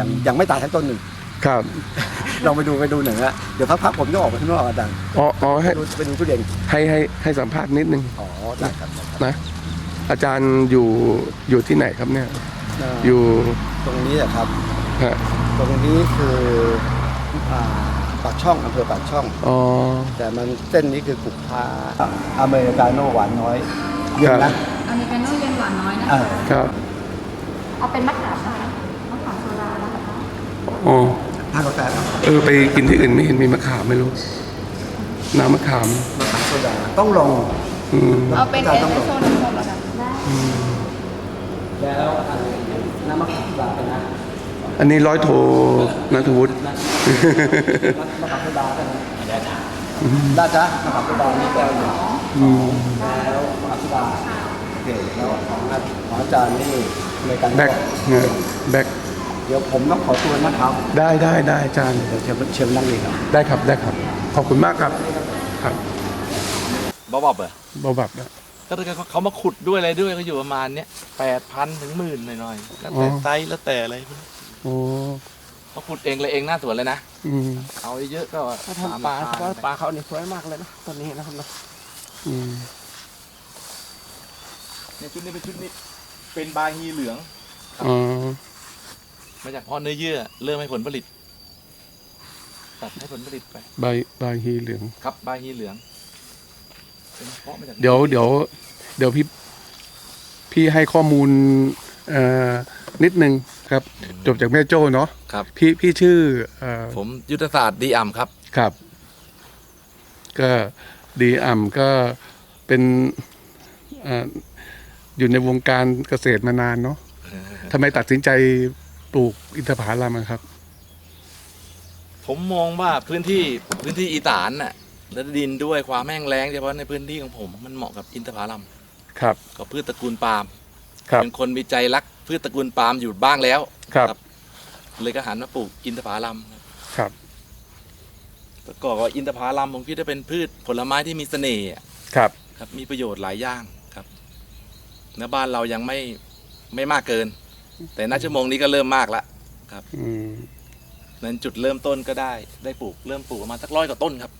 ยังยังไม่ตายทั้งต้นหนึ่งครับลองไปดูไปดูหนึ่งอะเดี๋ยวพักๆผมต้องออกไปข้างนอกอาจารย์อ๋ออ๋อให้ดูไปดูทุเรียนให้ให้ให้สัมภาษณ์นิดนึงอ๋อได้ครับได้ครับนะ อาจารย์อยู่อยู่ที่ไหนครับเนี่ยเอ่ออยู่ตรงนี้อะครับฮะตรงนี้คืออ่าปากช่องอำเภอปากช่อง อ๋อ แต่มันเส้นนี้คือกุกพาอเมริกาโน่หวานน้อยเย็นครันะบอเมริกาโน่เย็นหวานน้อยนะอ่าคะครับ เอาเป็นมะขาม ออไปกินที่อื่นไม่เห็นมีมะขามไม่รู้ น้ำมะขามมะขามโซดาต้องลองอืมเอาเป็นอาเอจารย์ต้องสลเปรองสโซ่น้ำนมเหรอคะได้แล้วอันน้ำมะขามโซดาเป็นนะอันนี้ร้อยโทนัทวุฒิ มะขามโซดาเป็นนะได้จ้ะมะขามโซดานี่แก้วหนึ่งอืมแล้วมะขามโซดาโอเคแล้วของอาของอาจารย์นี่อเมริกันแบ็คเนี่ยแบ็คเดี๋ยวผมต้องขอตัวนะครับได้ได้ได้อาจารย์ เดี๋ยวเชิญเชิญนั่งเลยครับได้ครับได้ครับ ขอบคุณมากครับครับบ๊อบเหรอเบาบับนะ ก็ถ้าเขาเขามาขุดด้วยอะไรด้วยก็อยู่ประมาณเนี้ยแปดพันถึงหมื่นหน่อยๆแล้วแต่ไซส์แล้วแต่อะไรพวกนี้โอ้เขาขุดเองเลยเองหน้าสวนเลยนะ อืมเอาเยอะๆก็ถ้าทำปลาเฉพาะปลาเขาเนี่ยสวยมากเลยนะตอนนี้นะครับนะอืมเนี่ยชุดนี้เป็นชุดนี้เป็นบาฮีเหลือง อ๋อ มาจากเพาะเนื้อเยื่อ เริ่มให้ผลผลิต ตัดให้ผลผลิตไป ใบใบฮีเหลือง ครับบาฮีเหลืองเป็นเพาะมาจากเดี๋ยวเดี๋ยว เดี๋ยวพี่พี่ให้ข้อมูลเอ่อนิดนึงครับ จบจากแม่โจ้เนาะครับ พี่พี่ชื่อเอ่อผมยุทธศาสตร์ดีอ่ำครับ ครับ ก็ดีอ่ำก็เป็นเอ่ออยู่ในวงการเกษตรมานานเนาะทำไมตัดสินใจ ปลูกอินทผลัมอะครับ ผมมองว่าพื้นที่พื้นที่อีสานน่ะและดินด้วยความแห้งแล้งเฉพาะในพื้นที่ของผมมันเหมาะกับอินทผลัมครับ กับพืชตระกูลปาล์มครับเป็นคนมีใจรักพืชตระกูลปาล์มอยู่บ้างแล้วครับ เลยก็หันมาปลูกอินทผลัมครับครับประกอบกับอินทผลัมผมคิดว่าเป็นพืชผลไม้ที่มีเสน่ห์อะครับ ครับมีประโยชน์หลายอย่างครับณบ้านเรายังไม่ไม่มากเกิน แต่ณชั่วโมงนี้ก็เริ่มมากละอืมนั้นจุดเริ่มต้นก็ได้ได้ปลูกเริ่มปลูกประมาณสักร้อยกว่าต้นครับ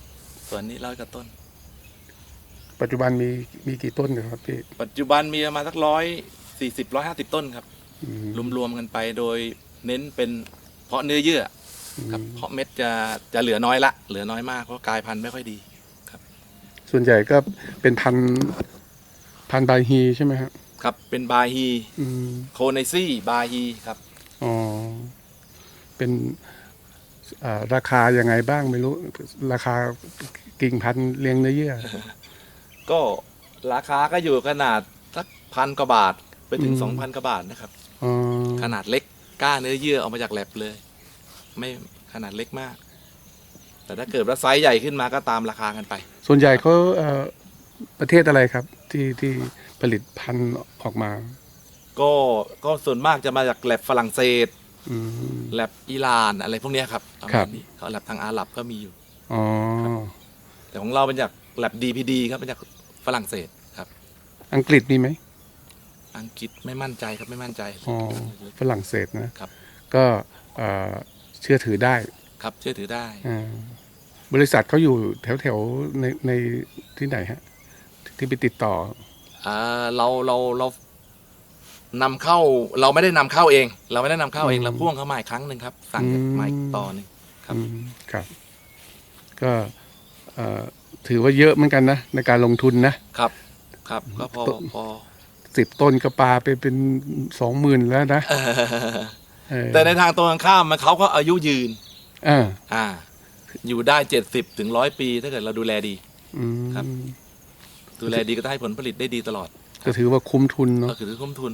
ส่วนนี้ร้อยกว่าต้น ปัจจุบันมีมีกี่ต้นนะครับพี่ปัจจุบันมีประมาณสักร้อยสี่สิบร้อยห้าสิบต้นครับอืมรวมๆกันไปโดยเน้นเป็นเพาะเนื้อเยื่อครับอืมเพราะเม็ดจะจะเหลือน้อยละ เหลือน้อยมากเพราะกลายพันธุ์ไม่ค่อยดีส่วนใหญ่ก็เป็นพันธุ์พันธุ์ใบฮีใช่ไหมครับ ครับเป็นบาฮีอืมโคไนซี่บาฮีครับ อ๋อเป็นอ่าราคายังไงบ้างไม่รู้ ราคากิ่งพันธุ์เลี้ยงเนื้อเยื่อ ก็ราคาก็อยู่ขนาดสักพันกว่าบาทไปถึงอืม สองพันกว่าบาทนะครับ อ๋อขนาดเล็กกล้าเนื้อเยื่อออกมาจากแลบเลย ไม่ขนาดเล็กมาก แต่ถ้าเกิดว่าไซส์ใหญ่ขึ้นมาก็ตามราคากันไป ส่วนใหญ่เขาเอ่อประเทศอะไรครับ ที่ที่ ผลิตพันธุ์ออกมา ก็ก็ส่วนมากจะมาจากแลบฝรั่งเศสอืม แลบอิหร่านอะไรพวกเนี้ยครับประครัมาบ ณนี้เขาแลบทางอาหรับก็มีอยู่ อ๋อ แต่ของเราเป็นจากแลบ DPD ครับเป็นจากฝรั่งเศสครับ อังกฤษมีไหมอังกฤษไม่มั่นใจครับไม่มั่นใจอ๋อฝรั่งเศสนะ ครับ ก็เอ่อเชื่อถือได้ครับเชื่อถือได้ อ่าบริษัทเขาอยู่แถวแถวๆในในที่ไหนฮะ ที่ไปติดต่อ อ่าเราเราเรานำเข้าเราไม่ได้นำเข้าเอง เราไม่ได้นำเข้าเองอืม เราพ่วงเข้ามาอีกครั้งหนึ่งครับ สั่งจากอืมมาอีกต่อหนึ่งครับ อืมครับ ก็เอ่อถือว่าเยอะเหมือนกันนะ ในการลงทุนนะ ครับ ครับก็พอต้นพอสิบต้นก็ปลาไปเป็นสองหมื่นแล้วนะเออแต่ในทางตรงกันข้ามมันเขาก็อายุยืน อ่าอ่า อยู่ได้เจ็ดสิบถึงร้อยปี ถ้าเกิดเราดูแลดี อืมครับ ดูแลดีก็ได้ผลผลิตได้ดีตลอดก็ถือว่าคุ้มทุนก็เนาะคือคุ้มทุน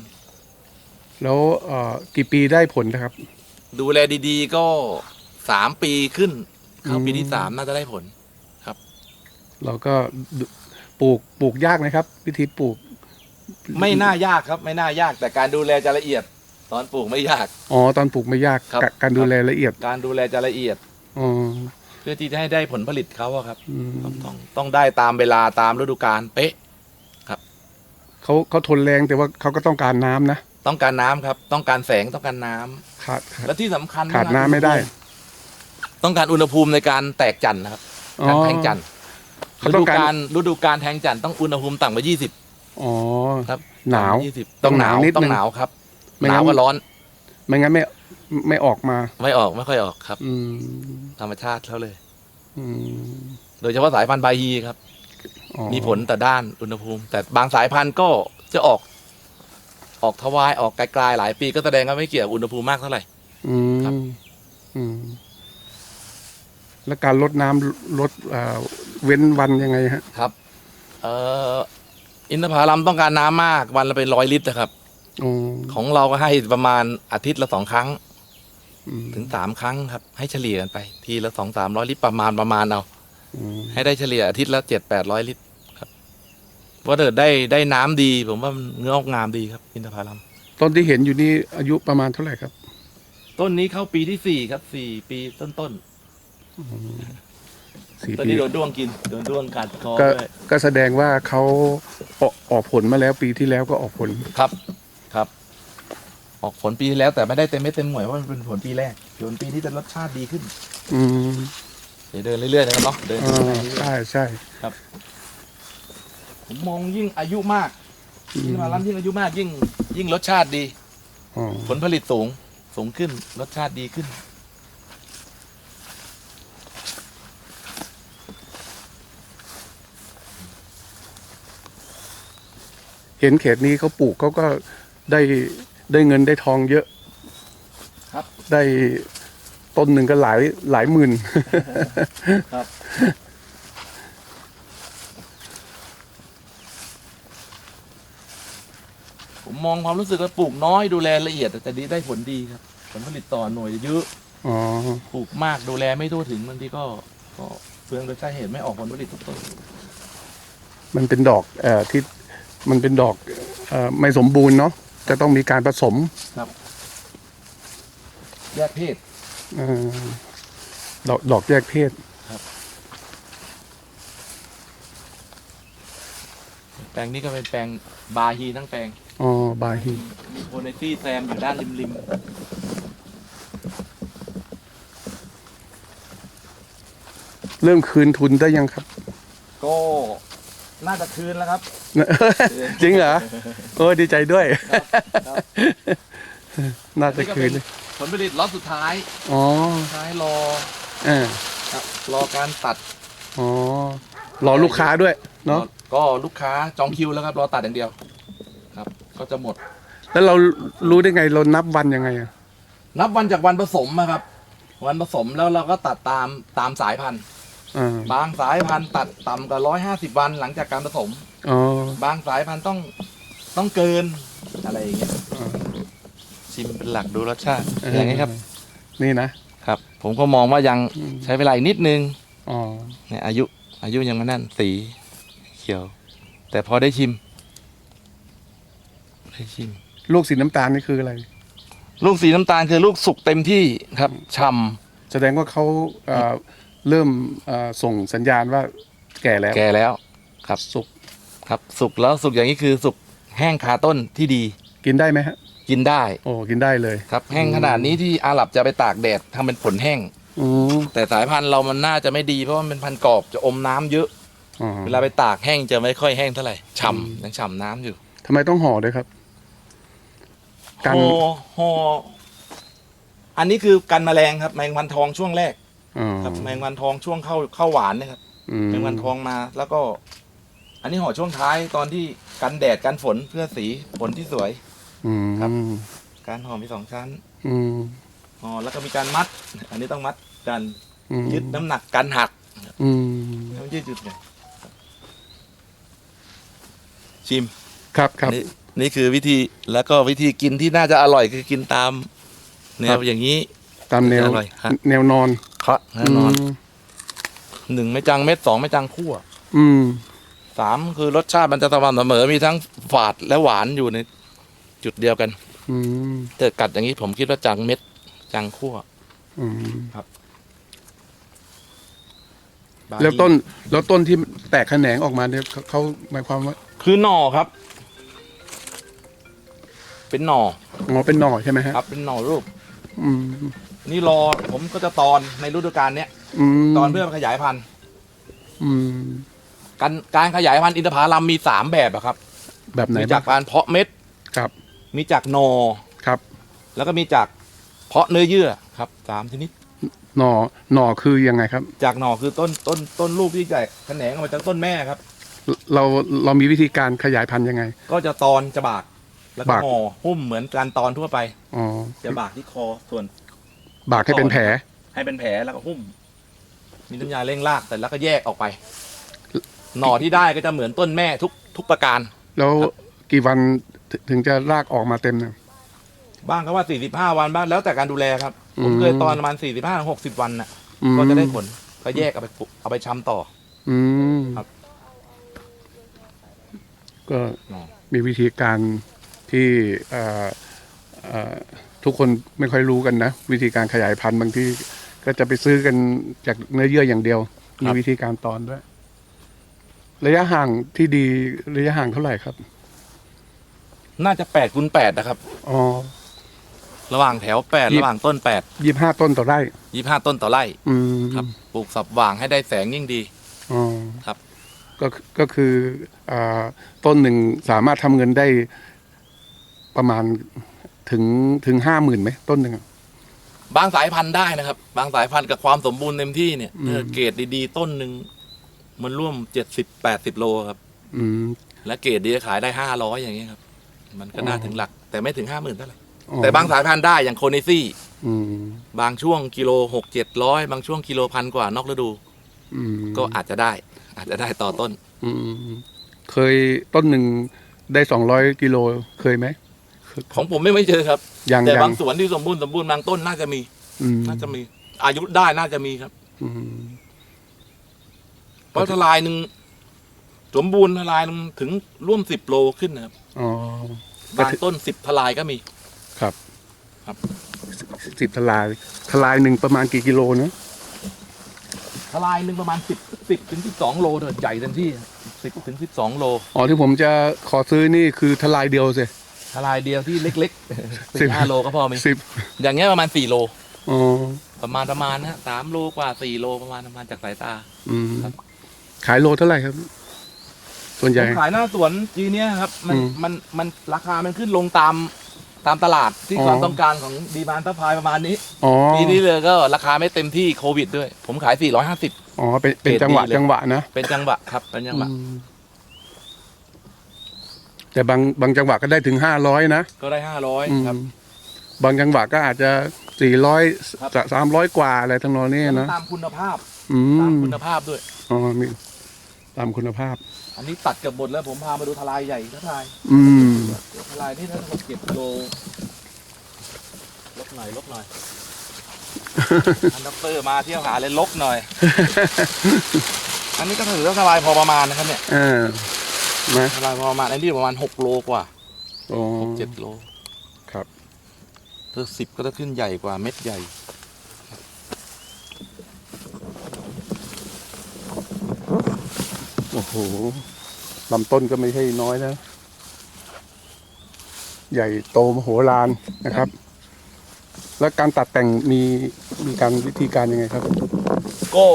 แล้วเอ่อกี่ปีได้ผลนะครับ ดูแลดีๆก็สามปีขึ้นเข้าปีอืที่มสามน่าจะได้ผล เราก็ดูปลูกปลูกยากไหมครับ วิธีปลูกไม่น่ายากครับ ไม่น่ายากแต่การดูแลจะละเอียด ตอนปลูกไม่ยาก อ๋อตอนปลูกไม่ยากครับ กะการดูแลละเอียดการดูแลจะละเอียด อ๋อเพื่อที่จะให้ได้ผลผลิตเขาอะครับอืมต้องต้องต้องได้ตามเวลาตามฤดูกาลเป๊ะ เขาเขาทนแรงแต่ว่าเขาก็ต้องการน้ำนะต้องการน้ำครับ ต้องการแสงต้องการน้ำขาดขาดและที่สำคัญขาดน้ำไม่ได้ต้องการอุณหภูมิในการแตกจันทร์นะครับอ๋อ การแทงจันทร์เขาฤต้อดูงการ การฤดูการแทงจันทร์ต้องอุณหภูมิต่ำกว่า 20 อ๋อ ครับหนาวต่ำก20ต้องหนาวนิดนึงต้องหนาวครับไม่หงั้นาวนกว่าร้อน ไม่งั้นไม่ ไม่ออกมา ไม่ออกไม่ค่อยออกครับ อืมธรรมชาติเขาเลย อืมโดยเฉพาะสายพันธุ์บาฮีครับ อ๋อมีผลต่อด้านอุณหภูมิ แต่บางสายพันธุ์ก็จะออก ออกทวายออกไกลๆหลายปีก็แสดงว่าไม่เกี่ยวกับอุณหภูมิมากเท่าไหร่ อืครับมอืม แล้วการลดน้ำลดอ่าเว้นวันยังไงฮะ ครับ เอ่ออินทผลัมต้องการน้ำมากวันละเป็นร้อยลิตรนะครับอ๋อของเราก็ให้ประมาณอาทิตย์ละสองครั้งอืม ถึงสามครั้งครับ ให้เฉลี่ยกันไป ทีละสองสามร้อยลิตรประมาณประมาณเอาอืมให้ได้เฉลี่ยอาทิตย์ละเจ็ดแปดร้อยลิตรครับเพราะถ้าเกิดได้ได้น้ำดี ผมว่ามันงอกงามดีครับอินทผลัมต้นที่เห็นอยู่นี่อายุประมาณเท่าไหร่ครับ ต้นนี้เข้าปีที่สี่ครับสี่ปีต้นต้นสี่ๆต้นปีนี้โดนด้วงกินโดนด้วงกัดคอก็ด้วยก็แสดงว่าเขาออกออกผลมาแล้วปีที่แล้วก็ออกผลครับครับ ออกผลปีที่แล้วแต่ไม่ได้เต็มไม่เต็มหน่วยเพราะมันเป็นผลปีแรกผลปีนี้จะรสชาติดีขึ้น อืมเดี๋ยวเดินเรื่อยๆนะครับเนาะเดินอ่าไปเรื่อยใช่ใช่ๆผมมองยิ่งอายุมากอืมที่มาล้ำยิ่งอายุมากยิ่ง ยิ่งรสชาติดี อ๋อผลผลิตสูงสูงขึ้น รสชาติดีขึ้น เห็นเขตนี้เขาปลูกเขาก็ได้ ได้เงินได้ทองเยอะ ครับ ได้ต้นหนึ่งก็หลายหลายหมื่น ครับ ผมมองความรู้สึกว่าปลูกน้อยดูแลละเอียด แต่ดีได้ผลดีครับ ผลผลิตต่อหน่วยเยอะอ๋อ ปลูกมากดูแลไม่ทั่วถึงบางทีก็ก็เปลืองโดยสาเหตุไม่ออกผลผลิตทุกต้นมันเป็นดอกเอ่อที่มันเป็นดอกเอ่อไม่สมบูรณ์เนาะ จะต้องมีการผสมแยกเพศ เอ่อดอกดอกแยกเพศแปลงนี้ก็เป็นแปลงบาฮีทั้งแปลงอ๋อบาฮีมีโพเนตี้แซมอยู่ด้านริมริมเริ่มคืนทุนได้ยังครับๆก็ น่าจะคืนแล้วครับ จริงเหรอโอ้ยดีใจด้วยครับน่าจะนี่ก็คืเป็นนเลยผลผลิตล็อตสุดท้ายอ๋อท้ายรอเออครับรอการตัดอ๋อรอลูกค้าด้วยเนาะก็ลูกค้าจองคิวแล้วครับรอตัดอย่างเดียว ครับ ก็จะหมด แล้วเรารู้ได้ไงเรานับวันยังไงอะนับวันจากวันผสมอะครับ วันผสมแล้วเราก็ตัดตามตามสายพันธุ์ อ่าบางสายพันธุ์ตัดต่ำกว่าร้อยห้าสิบวันหลังจากการผสม อ๋อบางสายพันธุ์ต้องต้องเกินอะไรอย่างเงี้ยอ่าชิมเป็นหลักดูรสชาติอย่างนี้ครับนี่นะครับ ผมก็มองว่ายังอืมใช้เวลาอีกนิดนึงอ๋อเนี่ยอายุอายุยังไม่นั่นสีเขียว แต่พอได้ชิม ได้ชิม ลูกสีน้ำตาลนี่คืออะไร ลูกสีน้ำตาลคือลูกสุกเต็มที่ครับฉ่แสดงว่าเขาเอ่อ เริ่มเอ่อส่งสัญญาณว่าแก่แล้วำแก่แล้วครับสุกครับ สุกแล้วสุกอย่างนี้คือสุกแห้งคาต้นที่ดีกินได้ไหมฮะกินได้โอ้กินได้เลยครับ แห้งขนาดนี้ที่อาหรับจะไปตากแดดทำเป็นผลแห้ง อืมแต่สายพันธุ์เรามันน่าจะไม่ดีเพราะว่ามันเป็นพันธุ์กรอบจะอมน้ำเยอะ อ๋อเวลาไปตากแห้งจะไม่ค่อยแห้งเท่าไหร่อืมฉ่ำยังฉ่ำน้ำอยู่ทำไมต้องห่อด้วยครับ กัน ห่อห่ออันนี้คือกันแมลงครับแมงวันทองช่วงแรกอ๋อ ครับแมงวันทองช่วงเข้าเข้าหวานนะครับอืมแมงวันทองมา แล้วก็ อันนี้ห่อช่วงท้ายตอนที่กันแดดกันฝนเพื่อสีผลที่สวยอืมครับ การห่อมีสองชั้นอืมห่อแล้วก็มีการมัด อันนี้ต้องมัดกันอืมยึดน้ำหนักกันหักอืมแล้วยืดหยุดไงชิมครับครับ นี่นี่คือวิธีแล้วก็วิธีกินที่น่าจะอร่อยคือกินตามแนครัวบอย่างนี้ ตามแนว อร่อยครับแนวนอนครับแน่นอนมหนึ่งไม่จังเม็ดสองไม่จังคั่วอืม สามคือรสชาติมันจะสม่ำเสมอมีทั้งฝาดและหวานอยู่ในจุดเดียวกัน อืมแต่กัดอย่างนี้ผมคิดว่าจังเม็ดจังคั่วอืมบาแล้วดีต้นแล้วต้นที่แตกแขนงออกมาเนี่ยเขาเขาหมายความว่าคือหน่อครับ เป็นหน่ออ๋อเป็นหน่อใช่ไหมฮะครับ เป็นหน่อรูป อืม นี่รอผมก็จะตอนในฤดูกาลเนี้ยอืมตอนเพื่อขยายพันธุ์อืมการการขยายพันธุ์อินทผลัมมีสามแบบอะครับ แบบไหนมีบ้าจากงการเพาะเม็ด ครับมีจากหนอ ครับแล้วก็มีจากเพาะเนื้อเยื่อครับสามชนิด หน่อหน่อคือยังไงครับ จากหน่อคือต้นต้นต้นลูกที่ใหญ่แขนงออกมาจากต้นแม่ครับ เราเรามีวิธีการขยายพันธุ์ยังไง ก็จะตอนจะบาก แล้วก็บาก ห่อหุ้มเหมือนการตอนทั่วไป อ๋อจะบากที่คอส่วน บากให้เป็นแผล ให้เป็นแผลแล้วก็หุ้ม มีน้ำยาเร่งรากแต่แล้วก็แยกออกไป หน่อที่ได้ก็จะเหมือนต้นแม่ทุกทุกประการ แล้วกี่วันถึถึงจะรากออกมาเต็มเนี่ย บ้างก็ว่า45วันบ้างแล้วแต่การดูแลครับ ผมอืมเคยตอนประมาณ45ถึง60วันน่ะ อืม ก็จะได้ผลก็แยกเอาไปปลูกเอาไปชำต่อ อืมครับ ก็อ๋อมีวิธีการที่เอ่อเอ่อ ทุกคนไม่ค่อยรู้กันนะ วิธีการขยายพันธุ์บางที่ก็จะไปซื้อกันจากเนื้อเยื่ออย่างเดียว มีวิธีการตอนด้วย ระยะห่างที่ดีระยะห่างเท่าไหร่ครับ น่าจะ8คูณ8นะครับ อ๋อ ระหว่างแถว8ยี่ ระหว่างต้นยี่ห้าต้นต่อไร่8 25ต้นต่อไร่ อืมครับ ปลูกสับว่างให้ได้แสงยิ่งดี อ๋อครับ ก็ก็คืออ่าต้นหนึ่งสามารถทำเงินได้ประมาณ ถึงถึงห้าหมื่นไหมต้นหนึ่งอะ บางสายพันธุ์ได้นะครับ บางสายพันธุ์กับความสมบูรณ์เต็มที่เนี่ยอืม เออเกรดดีๆ ต้นหนึ่งมันร่วม70 80โลครับ อืม และเกรดดีจะขายได้500อย่างเงี้ยครับ มันก็น่าอ๋อ ถึงหลัก แต่ไม่ถึง50,000เท่าไหร่อ๋อแต่บางสายพันธุ์ได้อย่างโคเนซี่ อืมบางช่วงกิโลหกเจ็ดร้อยบางช่วงกิโลพันกว่านอกฤดู อืมก็อาจจะได้ อาจจะได้ต่อต้น อืมเคยต้นหนึ่งได้สองร้อยกิโลเคยไหม ของผมไม่ไม่เจอครับ ยังแต่ยับางสวนที่สมบูรณ์สมบูรณ์บางต้นน่าจะมี อืมน่าจะมี อายุได้น่าจะมีครับ อืมเพราะทลายหนึ่งสมบูรณ์ทลายหนึ่งถึงร่วมสิบโลขึ้นนะครับอ๋อบางต้นสิบทลายก็มี ครับครับ สิบทลายทลายหนึ่งประมาณกี่กิโลนะทลายหนึ่งประมาณสิบสิบถึงสิบสองโลเถอะใหญ่เต็มที่สิบถึงสิบสองโล อ๋อที่ผมจะขอซื้อนี่คือทลายเดียวสิ ทลายเดียวที่เล็กๆสิบสี่ห้าโลก็พอมีสิบอย่างเงี้ยประมาณสี่โลอ๋อประมาณประมาณนะสามโลกว่าสี่โลประมาณประมาณจากสายตา อืมครับ ขายโลเท่าไหร่ครับ ส่วนใหญ่ ผมขายหน้าสวนจีเนี้ยครับ มันอืมมันมันราคามันขึ้นลงตามตามตลาดที่อ๋อ ความต้องการของดีมานซัพพลายประมาณนี้อ๋อปีนี้เลยก็ราคาไม่เต็มที่โควิดด้วย ผมขาย 450 อ๋อเป็นเป็นเกรดจังหวะดีเลย จังหวะนะเป็นจังหวะครับเป็นจังหวะอืม แต่บางบางจังหวะก็ได้ถึงห้าร้อยนะก็ได้500ครับอืมบางจังหวะก็อาจจะสี่ร้อยครับสามร้อยกว่าอะไรทั้งนองนี้นะตามคุณภาพอืตามมคุณภาพด้วย อ๋อมีตามคุณภาพ อันนี้ตัดเกือบหมดแล้วผมพามาดูทลายใหญ่ทลายอืม ทลายนี่ถ้าเราเก็บโลลบหน่อยลบหน่อย อันด็อกเตอร์มาเที่ยวหาเลยลบหน่อย อันนี้ก็ถือว่าทลายพอประมาณนะครับเนี่ย เออ นะทลายพอประมาณอันนี้ประมาณหกโลกว่าอ๋อเจ็ดโลครับเธอสิบก็จะขึ้นใหญ่กว่าเม็ดใหญ่โอ้โหลำต้นก็ไม่ใช่น้อยนะ ใหญ่โตมโหฬารนะครับ แล้วการตัดแต่งมีมีการวิธีการยังไงครับ ก็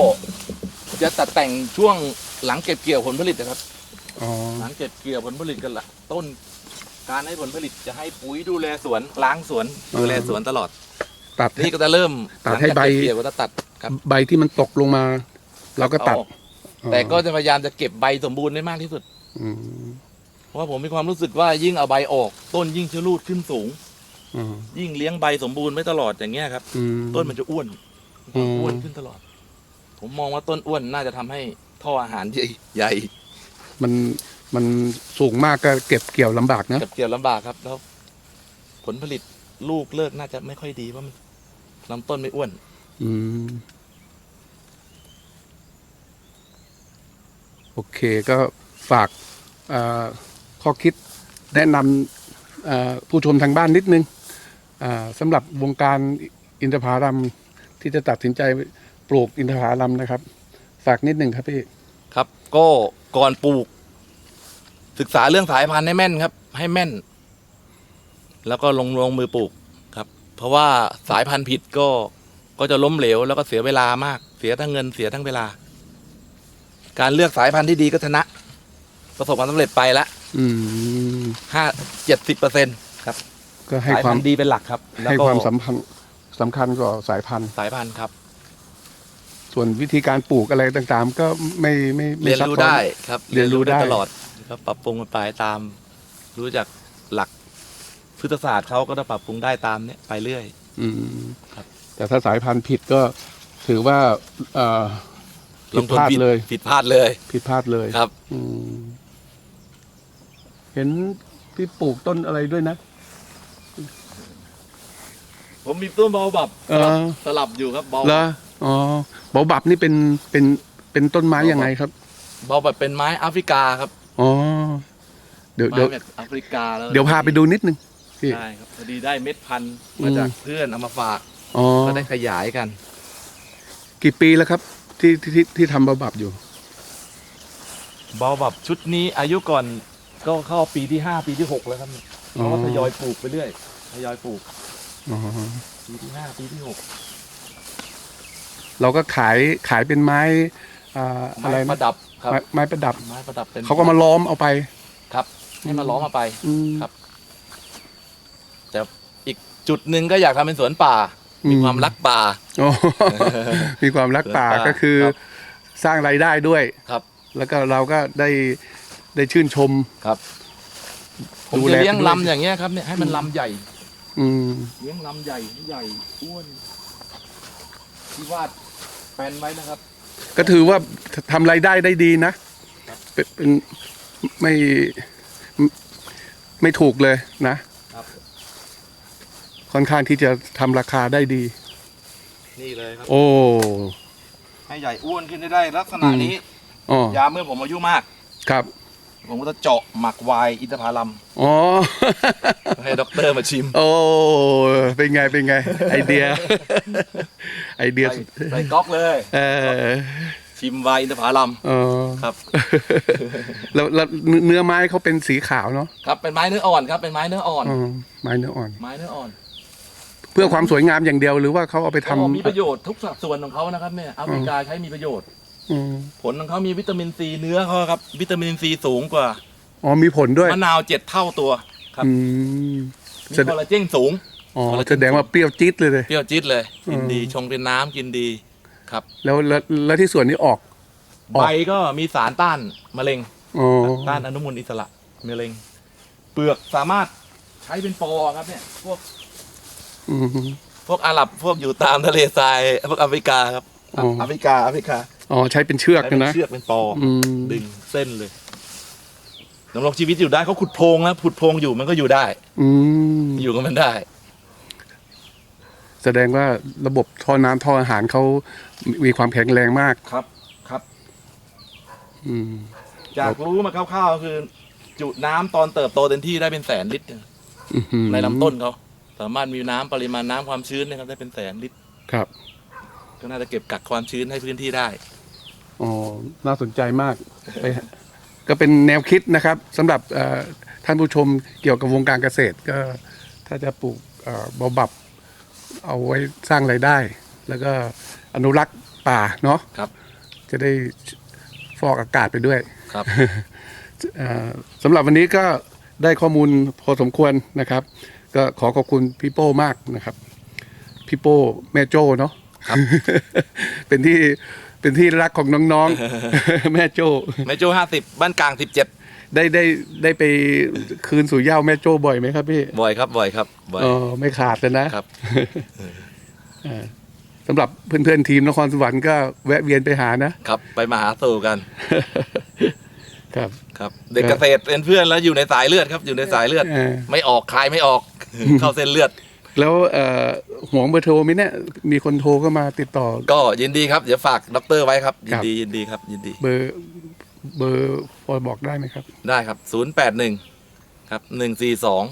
จะตัดแต่งช่วงหลังเก็บเกี่ยวผลผลิตนะครับอ๋อ หลังเก็บเกี่ยวผลผลิตกันละต้นการให้ผลผลิตจะให้ปุ๋ยดูแลสวนล้างสวนดูแลสวนตลอด ตัด นี่ก็จะเริ่มตัดให้ลังจากใบเก็เกี่ยวก็จะตัดครับใบที่มันตกลงมา เราก็ตัดเอาออแต่ก็จะพยายามจะเก็บใบสมบูรณ์ได้มากที่สุด อืมเพราะว่าผมมีความรู้สึกว่ายิ่งเอาใบออก ต้นยิ่งชะลูดขึ้นสูงอ๋อยิ่งเลี้ยงใบสมบูรณ์ไม่ตลอดอย่างเงี้ยครับ อืม ต้นมันจะอ้วนอืม อ้วนขึ้นตลอด ผมมองว่าต้นอ้วนน่าจะทำให้ท่ออาหารใหญ่ใหญ่ มันมันสูงมากก็เก็บเกี่ยวลำบากนะ เก็บเกี่ยวลำบากครับ แล้ว ผลผลิตลูกเลิกน่าจะไม่ค่อยดีเพราะมันลำต้นไม่อ้วน อืม โอเคก็ฝากเอ่อข้อคิดแนะนำเอ่อผู้ชมทางบ้านนิดนึงอ่าสำหรับวงการอินทผลัมที่จะตัดสินใจปลูกอินทผลัมนะครับ ฝากนิดหนึ่งครับพี่ ครับ ก็ก่อนปลูก ศึกษาเรื่องสายพันธุ์ให้แม่นครับ ให้แม่น แล้วก็ลงลงมือปลูกครับ เพราะว่าสายพันธุ์ผิดก็ก็จะล้มเหลว แล้วก็เสียเวลามาก เสียทั้งเงินเสียทั้งเวลา การเลือกสายพันธุ์ที่ดีก็ชนะ ประสบความสำเร็จไปละอืมห้าเจ็ดสิบเปอร์เซ็นครับก็ให้สายควาพัมนธุ์ดีเป็นหลักครับ แล้วให้ก็ความสำคัญสำคัญกว่าสายพันธุ์ สายพันธุ์ครับ ส่วนวิธีการปลูกอะไรต่างๆ ก็ไม่ไม่ไม่เรียนซับรู้ซ้อนได้ครับเรียนรู้ได้ ตลอดครับปรับปรุงกันไปตาม รู้จักหลักพฤกษศาสตร์เขาก็จะปรับปรุงได้ตามเนี้ยไปเรื่อย อืมครับ แต่ถ้าสายพันธุ์ผิดก็ถือว่าเอ่อลผิงดทุพนลาดผิดเลย ผิดพลาดเลยผิดพลาดเลยครับ อืมเห็นพี่ปลูกต้นอะไรด้วยนะ ผมมีต้นเบาบับเออ สลับอยู่ครับเบาเหรอ อ๋อเบาบับนี่เป็นเป็นเป็นต้นไม้ยังไงครับ เบาแบบเป็นไม้แอฟริกาครับอ๋อเดี๋ยวไม้เดี๋ยวแบบแอฟริกาแล้วเดี๋ยวพาไปดูนิดนึงพี่ใช่ครับพอดีได้เม็ดพันธุ์มาจากเพื่อนเอามาฝากอ๋อก็ได้ขยายกัน กี่ปีแล้วครับ ที่ที่ที่ที่ทำเบาบับอยู่ เบาแบบชุดนี้อายุก่อนก็เข้าปีที่ห้าปีที่หกแล้วครับเพราะว่าทยอยปลูกไปเรื่อยทยอยปลูก อ๋อปีที่ห้าปีที่หก เราก็ขายขายเป็นไม้อ่าอะไม้ไรปนะระดับครับ ไม้ไม้ประดับไม้ประดับเป็นเขาก็มาล้อมเอาไป ครับให้มาล้อมมาไป อืม ครับ แต่อีกจุดหนึ่งก็อยากทำเป็นสวนป่าอืมมีความรักป่า โอ้ มีความรักป่าสวนป่าก็คือครับ สร้างรายได้ด้วย ครับ แล้วก็เราก็ได้ได้ชื่นชม ครับ ผมดูจะแล เลี้ยงไปด้วยลำอย่างเงี้ยครับเนี่ยให้มันลำใหญ่ อืม เลี้ยงลำใหญ่ใหญ่อ้วน ที่วาดแปลนไว้นะครับ ก็ถือว่าทำรายได้ได้ดีนะเป็นเป็นไม่ไม่ไม่ถูกเลยนะ ครับ ค่อนข้างที่จะทำราคาได้ดี นี่เลยครับ โอ้ให้ใหญ่อ้วนขึ้นได้ได้ลักษณะนี้ อ๋อยามเมื่อผมอายุมาก ครับ ผมก็จะเจาะหมักไวน์อินทผลัมอ๋อ ให้ด็อกเตอร์มาชิมโอ้ เป็นไง เป็นไง ไอเดีย ไอเดียใส่ใส่ก๊อกเลย เออชิมไวน์อินทผลัมเออครับ แล้วแล้วเนื้อไม้เขาเป็นสีขาวเนาะครับเป็นไม้เนื้ออ่อนครับเป็นไม้เนื้ออ่อนอ๋อไม้เนื้ออ่อน ไม้เนื้ออ่อนเพื่อความสวยงามอย่างเดียวหรือว่าเขาเอาไปทำก็มีประโยชน์ทุกสัดส่วนของเขานะครับเนี่ยแอฟริกาใช้มีประโยชน์ อืมผลของเขามีวิตามินซีเนื้อเขาครับ วิตามินซีสูงกว่าอ๋อมีผลด้วยมะนาวเจ็ดเท่าตัวครับอืมมีแสดงคอลลาเจนสูง อ๋อคอลลาเจนแสดงว่าเปรี้ยวจี๊ดเลยเลย เปรี้ยวจี๊ดเลย กินดีอืมชงเป็นน้ำกินดีครับ แล้วแล้วแล้วที่ส่วนนี้ออก ออก ใบก็มีสารต้านมะเร็ง อ๋อต้านอนุมูลอิสระมะเร็ง เปลือกสามารถใช้เป็นปอครับเนี่ยพวกอืม พวกอาหรับพวกอยู่ตามทะเลทรายพวกแอฟริกาครับอ๋อ แอฟริกาแอฟริกา อ๋อใช้เป็นเชือกใช้เป็นนะเชือกเป็นปอออืมดึงเส้นเลยดำรงชีวิตอยู่ได้เขาขุดโพรงนะขุดโพรงอยู่มันก็อยู่ได้ อืมอยู่กับมันได้ แสดงว่าระบบท่อน้ำท่ออาหารเขามีความแข็งแรงมาก ครับ ครับ อืม จากรู้มาคร่าวๆคือ จุน้ำตอนเติบโตเต็มที่ได้เป็นแสนลิตร อื้อหือในลำต้นเขาสามารถมีน้ำปริมาณน้ำความชื้นนะครับได้เป็นแสนลิตร ครับ ก็น่าจะเก็บกักความชื้นให้พื้นที่ได้ อ๋อน่าสนใจมากไปฮะก็เป็นแนวคิดนะครับสำหรับเอ่อท่านผู้ชมเกี่ยวกับวงการเกษตรก็ถ้าจะปลูกเอ่อเบาบับ เอาไว้สร้างไรายได้ แล้วก็อนุรักษ์ป่าเนาะครับจะได้ฟอกอากาศไปด้วย ครับ เอ่อสำหรับวันนี้ก็ได้ข้อมูลพอสมควรนะครับ ก็ขอขอบคุณพี่โป้มากนะครับ พี่โป้แม่โจ้เนาะครับเป็นที่ เป็นที่รักของน้องๆ แม่โจ้แม่โจ้ห้าสิบบ้านกลางสิบเจ็ดได้ได้ได้ไปคืนสู่เหย้าแม่โจ้บ่อยไหมครับพี่บ่อยครับบ่อยครับบ่อยเออไม่ขาดเลยนะครับเออสำหรับเพื่อนๆทีมนครสวรรค์ก็แวะเวียนไปหานะครับ ไปมาหาสู่กัน ครับครับ เด็กเกษตรเป็นเพื่อนแล้วอยู่ในสายเลือดครับ อยู่ในสายเลือดเออไม่ออกคลายไม่ออก เข้าเส้นเลือด แล้วเอ่อห่วงเบอร์โทรไหมเนี่ยมีคนโทรเข้ามาติดต่อ ก็ยินดีครับ เดี๋ยวฝากด็อกเตอร์ไว้ครับ ยิคนรับดียินดีครับ ยินดีเบอร์เบอร์พอบอกได้ไหมครับ ได้ครับศูนย์แปดหนึ่งครับหนึ่งสี่สอง